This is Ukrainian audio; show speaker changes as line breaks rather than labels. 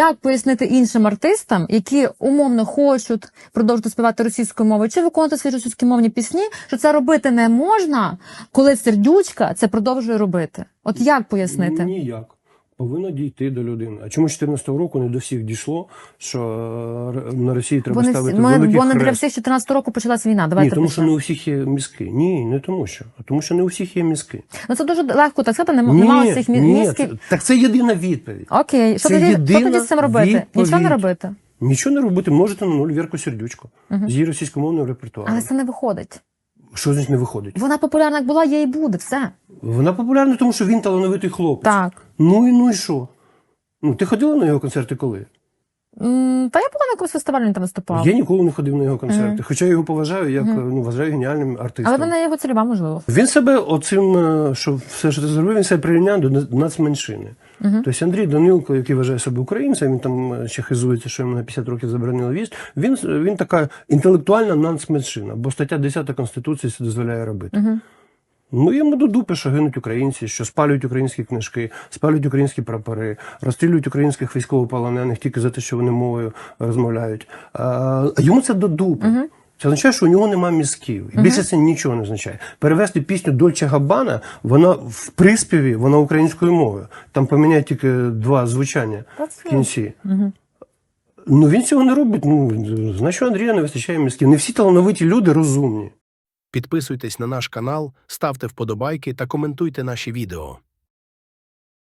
Як пояснити іншим артистам, які умовно хочуть продовжити співати російською мовою чи виконувати свої російськомовні пісні, що це робити не можна, коли сердючка це продовжує робити? От як пояснити?
Ніяк. Повинно дійти до людини. А чому 14-го року не до всіх дійшло, що е, на Росії треба
Бо не,
ставити
ми,
великий
бо не для всіх 14 року почалась війна.
Ні, тому що не у всіх є мізки. Ні, не тому що. А тому що не у всіх є мізки.
Ну це дуже легко так сказати. Нема,
ні, ні,
мізків.
це- так це єдина відповідь.
Окей, що
це
тоді, що тоді з цим робити? Нічого не робити.
Нічого не робити, можете на нуль Вірку Сердючку з її російськомовним репертуаром.
Але це не виходить.
Що значить не виходить?
Вона популярна як була, є і буде. Все.
Вона популярна, тому що він талановитий хлопець.
Так.
Ну і ну і що? Ну, ти ходила на його концерти коли?
М, Та я була на якомусь фестивалі, він там виступав.
Я ніколи не ходив на його концерти. Хоча я його поважаю, як ну, вважаю геніальним артистом.
Але вона його цільова, можливо.
Він себе оцим, е, що все, що ти зробив, він себе прирівняв до на- нацменшини. Тобто Андрій Данилко, який вважає себе українцем, він там е, ще хизується, що йому на 50 років заборонили в'їзд, він, він така інтелектуальна нацменшина, бо стаття 10 Конституції це дозволяє робити. Ну, йому до дупи, що гинуть українці, що спалюють українські книжки, спалюють українські прапори, розстрілюють українських військовополонених тільки за те, що вони мовою розмовляють. А йому це до дупи. Це означає, що у нього нема мізків. І більше це нічого не означає. Перевести пісню Дольче Габана, вона в приспіві, вона українською мовою. Там поміняють тільки два звучання в кінці. Ну він цього не робить. Ну, значить, Андрія не вистачає мізків. Не всі талановиті люди розумні.
Підписуйтесь на наш канал, ставте вподобайки та коментуйте наші відео.